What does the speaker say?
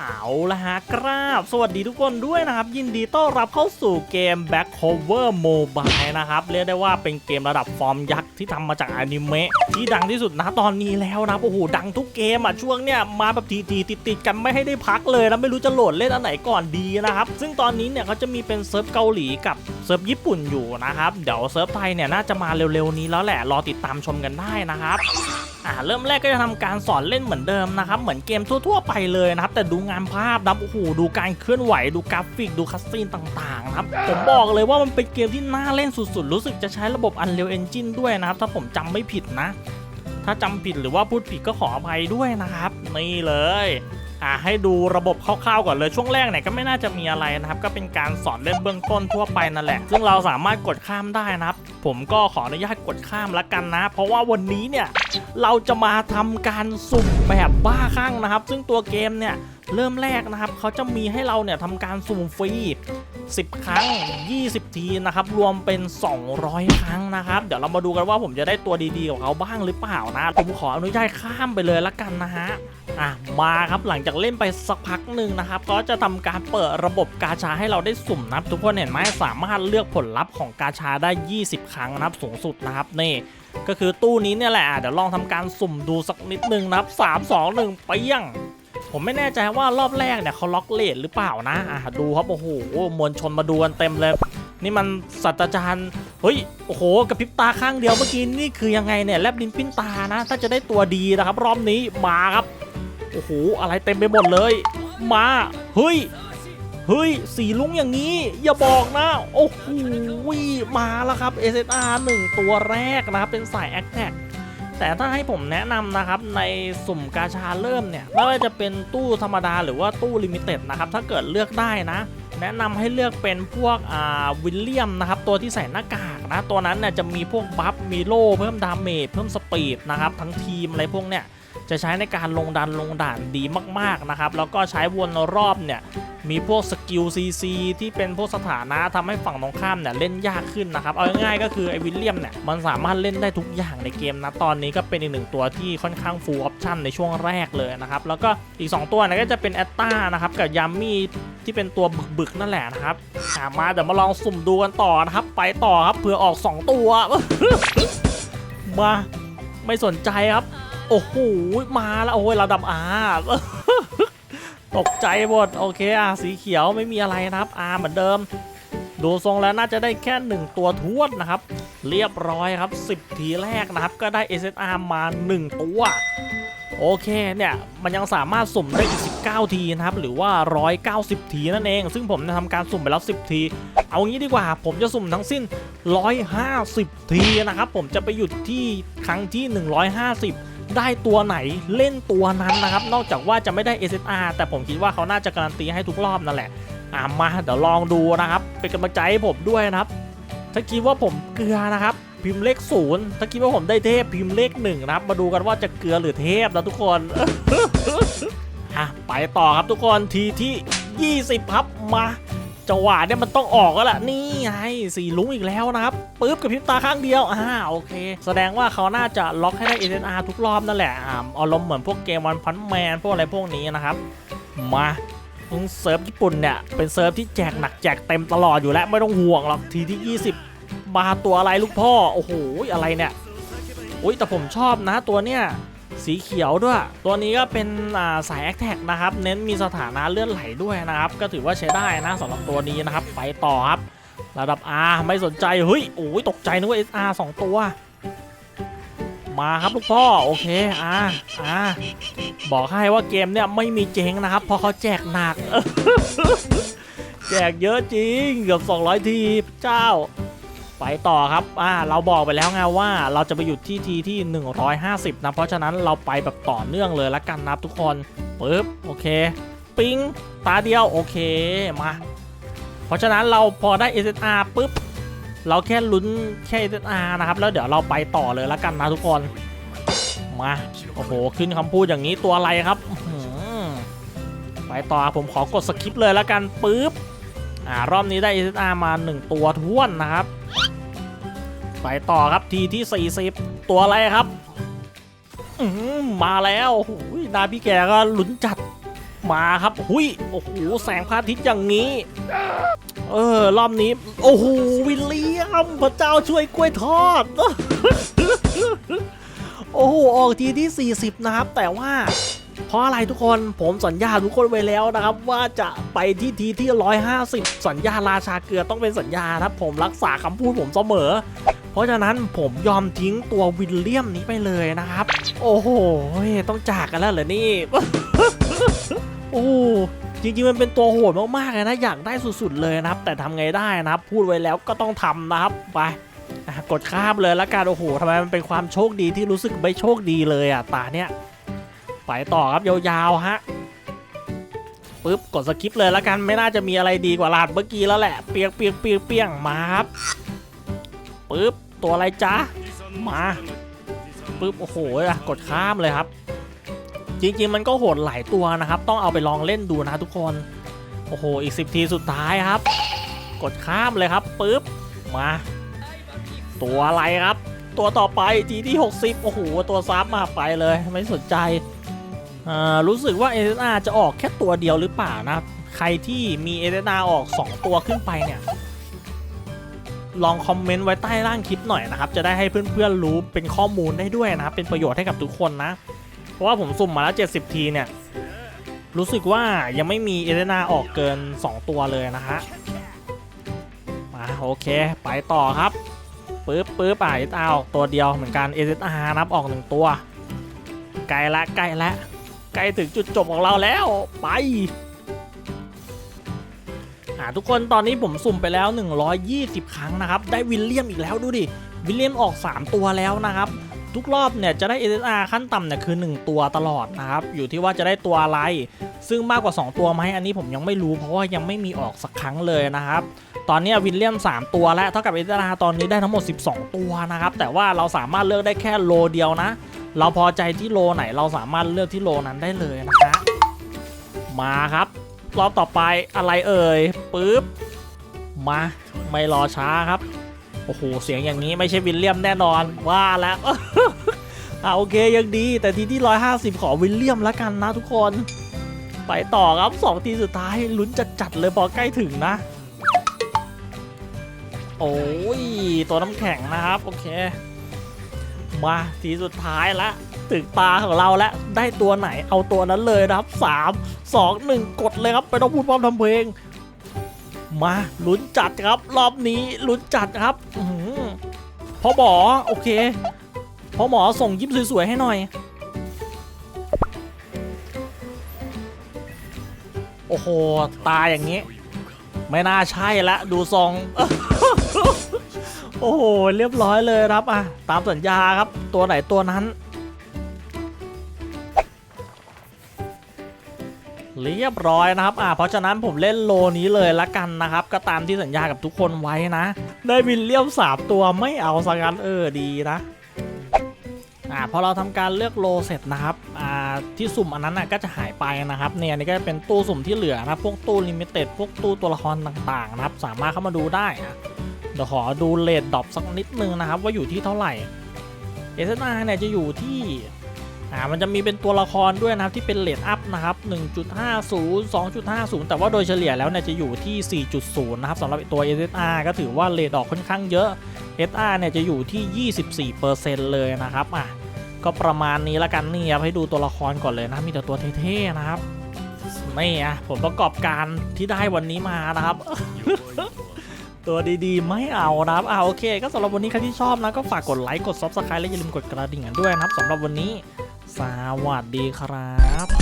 เอาละฮะกราบ สวัสดีทุกคนด้วยนะครับ ยินดีต้อนรับเข้าสู่เกม Back Cover Mobile นะครับ เรียกได้ว่าเป็นเกมระดับฟอร์มยักษ์ที่ทำมาจากอนิเมะที่ดังที่สุดนะตอนนี้แล้วนะโอ้โหดังทุกเกมอะช่วงเนี้ยมาแบบทีๆติดๆกันไม่ให้ได้พักเลยแล้วไม่รู้จะโหลดเล่นอันไหนก่อนดีนะครับ ซึ่งตอนนี้เนี่ยเขาจะมีเป็นเซิร์ฟเกาหลีกับเซิร์ฟญี่ปุ่นอยู่นะครับเดี๋ยวเซิร์ฟไทยเนี่ยน่าจะมาเร็วๆนี้แล้วแหละรอติดตามชมกันได้นะครับ อ่าเริ่มแรกก็จะทำการสอนเล่นเหมือนเดิมนะครับ เหมือนเกมทั่ว ๆ ไปเลยนะครับ แต่ดูงานภาพนะโอ้โหดูการเคลื่อนไหวดูกราฟิกดูคัสซีนต่างๆนะครับ ผมบอกเลยว่ามันเป็นเกมที่น่าเล่นสุดๆ รู้สึกจะใช้ระบบ Unreal Engine ด้วยนะครับ ถ้าผมจำไม่ผิดนะ ถ้าจำผิดหรือว่าพูดผิดก็ขออภัยด้วยนะครับ นี่เลย อ่าให้ดูระบบคร่าวๆก่อนเลยช่วงแรกเนี่ยก็ไม่น่าจะมีอะไรนะครับก็เป็นการสอนเล่นเบื้องต้นทั่วไปนั่นแหละ ซึ่งเราสามารถกดข้ามได้นะครับ ผมก็ขออนุญาตกดข้ามละกันนะ เพราะว่าวันนี้เนี่ยเราจะมาทำการสุ่มแบบบ้าคลั่งนะครับ ซึ่งตัวเกมเนี่ย เริ่มแรกนะครับเขาจะมีให้เราเนี่ยทำการสุ่มฟรี 10 ครั้ง 20 ทีนะครับ รวมเป็น 200 ครั้งนะครับ เดี๋ยวเรามาดูกันว่าผมจะได้ตัวดีๆกับเขาบ้างหรือเปล่านะ ผมขออนุญาตข้ามไปเลยละกันนะฮะอะมาครับหลังจากเล่นไปสักพักหนึ่งนะครับ ก็จะทำการเปิดระบบกาชาให้เราได้สุ่มนับทุกคนเห็นไหมสามารถเลือกผลลัพธ์ของกาชาได้ 20 ครั้งนะครับสูงสุดนะครับนี่ก็คือตู้นี้เนี่ยแหละเดี๋ยวลองทำการสุ่มดูสักนิดนึงนะครับ3 2 1เปี้ยง ผมไม่แน่ใจว่ารอบแรกเนี่ยเขาล็อกเลทหรือเปล่านะอะดูครับโอ้โหมวลชนมาดูกันเต็มเลย นี่มันสัตว์จารย์เฮ้ยโอ้โหกระพริบตาข้างเดียวเมื่อกี้นี่คือยังไงเนี่ยแลบลิ้นปิ้นตานะ ถ้าจะได้ตัวดีนะครับรอบนี้มาครับโอ้โหอะไรเต็มไปหมดเลย มาเฮ้ยเฮ้ย สีลุ้งอย่างนี้ อย่าบอกนะ โอ้โหมาแล้วครับ SSR 1 ตัวแรกนะครับ เป็นสาย a c t a c แต่ถ้าให้ผมแนะนำนะครับในสุ่มกาชาเริ่มเนี่ยไม่ว่าจะเป็นตู้ธรรมดาหรือว่าตู้ลิมิเต็ดนะครับถ้าเกิดเลือกได้นะ แนะนำให้เลือกเป็นพวกอ่าวิลเลียมนะครับตัวที่ใส่หน้ากากนะตัวนั้นเนี่ยจะมีพวกบัฟมีโล่เพิ่มดาเมจเพิ่มสปีดนะครับทั้งทีมอะไรพวกเนี่ยจะใช้ในการลงดันลงด่านดีมากๆนะครับแล้วก็ใช้วนรอบเนี่ย มีพวกสกิล CC ที่เป็นพวกสถานะทำให้ฝั่งตรงข้ามเนี่ยเล่นยากขึ้นนะครับ เอาง่ายๆก็คือไอ้วิลเลียมเนี่ยมันสามารถเล่นได้ทุกอย่างในเกมนะตอนนี้ก็เป็นอีกหนึ่งตัวที่ค่อนข้างฟูลออปชั่นในช่วงแรกเลยนะครับ แล้วก็อีก 2 ตัวนี่ก็จะเป็นแอตตานะครับกับยามี่ที่เป็นตัวบึกๆนั่นแหละนะครับมาเดี๋ยวมาลองสุ่มดูกันต่อนะครับ ไปต่อครับเผื่อออก 2 ตัวมาไม่สนใจครับ โอ้โหมาแล้วโอ้ยระดับอา ตกใจหมดโอเคอะสีเขียวไม่มีอะไรนะครับอาเหมือนเดิม ดูทรงแล้วน่าจะได้แค่ 1 ตัวทวนนะครับ เรียบร้อยครับ 10 ทีแรกนะครับ ก็ได้ SSR มา 1 ตัว โอเคเนี่ย มันยังสามารถสุ่มได้อีก 19 ทีนะครับ หรือว่า 190 ทีนั่นเอง ซึ่งผมจะทำการสุ่มไปแล้ว 10 ที เอางี้ดีกว่า ผมจะสุ่มทั้งสิ้น 150 ทีนะครับ ผมจะไปหยุดที่ครั้งที่ 150 ได้ตัวไหนเล่นตัวนั้นนะครับ นอกจากว่าจะไม่ได้ SSR แต่ผมคิดว่าเขาน่าจะการันตีให้ทุกรอบนั่นแหละอะมาเดี๋ยวลองดูนะครับ เป็นกำลังใจให้ผมด้วยนะครับ ถ้าคิดว่าผมเกลือนะครับ พิมพ์เลขศูนย์ถ้าคิดว่าผมได้เทพพิมพ์เลขหนึ่งนะครับ มาดูกันว่าจะเกลือหรือเทพนะทุกคนอะไปต่อครับทุกคนทีที่ 20 ครับมา จังหวะเนี่ยมันต้องออกแล้วล่ะนี่ไงสีลุงอีกแล้วนะครับปึ๊บกับพริบตาข้างเดียวอ่าโอเค แสดงว่าเขาน่าจะล็อกให้ได้ SNR ทุกรอบนั่นแหละอ่าอารมณ์เหมือนพวกเกมวันพันแมนพวกอะไรพวกนี้นะครับมาตรงเซิร์ฟญี่ปุ่นเนี่ยเป็นเซิร์ฟที่แจกหนักแจกเต็มตลอดอยู่แล้วไม่ต้องห่วงหรอกทีที่ 20 มาตัวอะไรลูกพ่อโอ้โหอะไรเนี่ยโอ้ยแต่ผมชอบนะตัวเนี้ย สีเขียวด้วย ตัวนี้ก็เป็นสายแอคแท็กนะครับ เน้นมีสถานะเลื่อนไหลด้วยนะครับ ก็ถือว่าใช้ได้นะสำหรับตัวนี้นะครับ ไปต่อครับ ระดับ R ไม่สนใจ เฮ้ย โอ้ยตกใจนึกว่า SR 2 ตัว มาครับลูกพ่อ โอเคอ่าอ่าบอกให้ว่าเกมเนี่ยไม่มีเจ๊งนะครับ เพราะเขาแจกหนัก แจกเยอะจริง เกือบ200 ที เจ้า ไปต่อครับอ่าเราบอกไปแล้วไงว่าเราจะไปหยุดที่ทีที่ 150 นะ เพราะฉะนั้นเราไปแบบต่อเนื่องเลยละกันนะทุกคนปึ๊บโอเค ปิ้งตาเดียวโอเคมา เพราะฉะนั้นเราพอได้ SSR ปุ๊บเราแค่ลุ้นแค่ SSR นะครับแล้วเดี๋ยวเราไปต่อเลยละกันนะทุกคนมาโอ้โหขึ้นคำพูดอย่างนี้ตัวอะไรครับไปต่อผมขอกดสคริปเลยละกันปึ๊บอ่ารอบนี้ได้ SSR มา 1 ตัวท้วนนะครับ ไปต่อครับทีที่ 40 ตัวอะไรครับมมาแล้วโอ้โหนาพี่แกก็หลุนจัดมาครับหุยโอ้โหแสงพระอาทิตย์อย่างนี้ เออ รอบนี้ โอ้โหวิลเลียมพระเจ้าช่วยกล้วยทอด โอ้โห ออกทีที่ 40 นะครับ แต่ว่าเพราะอะไรทุกคนผมสัญญาทุกคนไว้แล้วนะครับ ว่าจะไปที่ทีที่ 150 สัญญาราชาเกลือต้องเป็นสัญญาครับผมรักษาคำพูดผมเสมอ เพราะฉะนั้นผมยอมทิ้งตัววิลเลียมนี้ไปเลยนะครับ โอ้โหต้องจากกันแล้วเหรอนี่ โอ้จริงๆมันเป็นตัวโหดมากๆเลยนะอยากได้สุดๆเลยนะครับ แต่ทำไงได้นะครับ พูดไว้แล้วก็ต้องทำนะครับไปกดข้ามเลยละกันโอ้โหทำไมมันเป็นความโชคดีที่รู้สึกไม่โชคดีเลยอะตาเนี้ยไปต่อครับยาวๆฮะปึ๊บกดสกิปเลยละกันไม่น่าจะมีอะไรดีกว่าลาดเมื่อกี้แล้วแหละเปียกเปียกเปียกเปียงมาครับปึ๊บ ตัวอะไรจ๊ะ มาปึ๊บโอ้โหอะกดข้ามเลยครับ จริงๆมันก็โหดหลายตัวนะครับ ต้องเอาไปลองเล่นดูนะทุกคน โอ้โห อีก 10 ทีสุดท้ายครับ กดข้ามเลยครับปึ๊บมา ตัวอะไรครับ ตัวต่อไปทีที่ 60 โอ้โห ตัวซับมาไปเลยไม่สนใจอ่ารู้สึกว่าเอเดนาจะออกแค่ตัวเดียวหรือเปล่านะ ใครที่มีเอเดนาออก 2 ตัวขึ้นไปเนี่ย ลองคอมเมนต์ไว้ใต้ล่างคลิปหน่อยนะครับ จะได้ให้เพื่อนๆรู้เป็นข้อมูลได้ด้วยนะครับ เป็นประโยชน์ให้กับทุกคนนะ เพราะว่าผมสุ่มมาแล้ว 70 ทีเนี่ย รู้สึกว่ายังไม่มีเอเดนาออกเกิน 2 ตัวเลยนะฮะมาโอเค ไปต่อครับปึ๊บปึ๊บอะเอสอาตัวเดียวเหมือนกันเอเดนานับออก1ตัว ไกลละใกล้ละใกล้ถึงจุดจบของเราแล้วไป่าทุกคนตอนนี้ผมสุ่มไปแล้ว 120 ครั้งนะครับ ได้วิลเลียมอีกแล้วดูดิ วิลเลียมออก 3 ตัวแล้วนะครับ ทุกรอบเนี่ยจะได้ SSR ขั้นต่ำเนี่ยคือ 1 ตัวตลอดนะครับ อยู่ที่ว่าจะได้ตัวอะไร ซึ่งมากกว่า 2 ตัวไหมอันนี้ผมยังไม่รู้เพราะว่ายังไม่มีออกสักครั้งเลยนะครับตอนนี้วิลเลียม 3 ตัวแล้วเท่ากับ SSR ตอนนี้ได้ทั้งหมด 12 ตัวนะครับ แต่ว่าเราสามารถเลือกได้แค่โลเดียวนะ เราพอใจที่โลไหนเราสามารถเลือกที่โลนั้นได้เลยนะฮะมาครับ รอบต่อไปอะไรเอ่ยปึ๊บมาไม่รอช้าครับ โอ้โห เสียงอย่างนี้ไม่ใช่วิลเลียมแน่นอนว่าแล้วอ่าโอเคยังดี แต่ทีที่ 150 ขอวิลเลียมล้วกันนะทุกคน ไปต่อครับ 2 ทีสุดท้ายลุ้นจัดๆเลยพอใกล้ถึงนะ โอ้ย ตัวน้ำแข็งนะครับ โอเค มาทีสุดท้ายละ ถึงตาของเราแล้วได้ตัวไหนเอาตัวนั้นเลยนะครับ 3 2 1 กดเลยครับไปต้องพูดพร้อมทำเพลง มาลุ้นจัดครับ รอบนี้ลุ้นจัดครับอพ่อหมอโอเคพ่อหมอส่งยิ้มสวยๆให้หน่อย โอ้โห ตาอย่างนี้ ไม่น่าใช่ละดูทรงโอ้โห เรียบร้อยเลยครับอะตามสัญญาครับ ตัวไหนตัวนั้น เรียบร้อยนะครับอ่าเพราะฉะนั้นผมเล่นโลนี้เลยละกันนะครับ ก็ตามที่สัญญากับทุกคนไว้นะ ได้วินเลียมสามตัวไม่เอาสักกันเออดีนะอ่าพอเราทำการเลือกโลเสร็จนะครับอ่าที่สุ่มอันนั้นน่ะก็จะหายไปนะครับเนี่ยนี่ก็จะเป็นตู้สุ่มที่เหลือนะพวกตู้ลิมิเต็ดพวกตู้ตัวละครต่างๆนะครับ สามารถเข้ามาดูได้อะเดี๋ยวขอดูเลทดรอปสักนิดนึงนะครับ ว่าอยู่ที่เท่าไหร่ s อ r เนี่ยจะอยู่ที่ อ่ามันจะมีเป็นตัวละครด้วยนะครับที่เป็นเลทอัพนะครับ1.50 2.50 แต่ว่าโดยเฉลี่ยแล้วเนี่ยจะอยู่ที่ 4.0 นะครับสำหรับตัว SSR ก็ถือว่าเลทออกค่อนข้างเยอะ SR เนี่ยจะอยู่ที่ 24%เลยนะครับอะก็ประมาณนี้ละกันนี่ครับให้ดูตัวละครก่อนเลยนะมีแต่ตัวเท่ๆนะครับนี่อะผมประกอบการที่ได้วันนี้มานะครับ ตัวดีๆ ไม่เอานะครับอ่าโอเค ก็สำหรับวันนี้ใครที่ชอบนะก็ฝากกดไลค์กด Subscribe และอย่าลืมกดกระดิ่งกันด้วยนะครับสำหรับวันนี้ สวัสดีครับ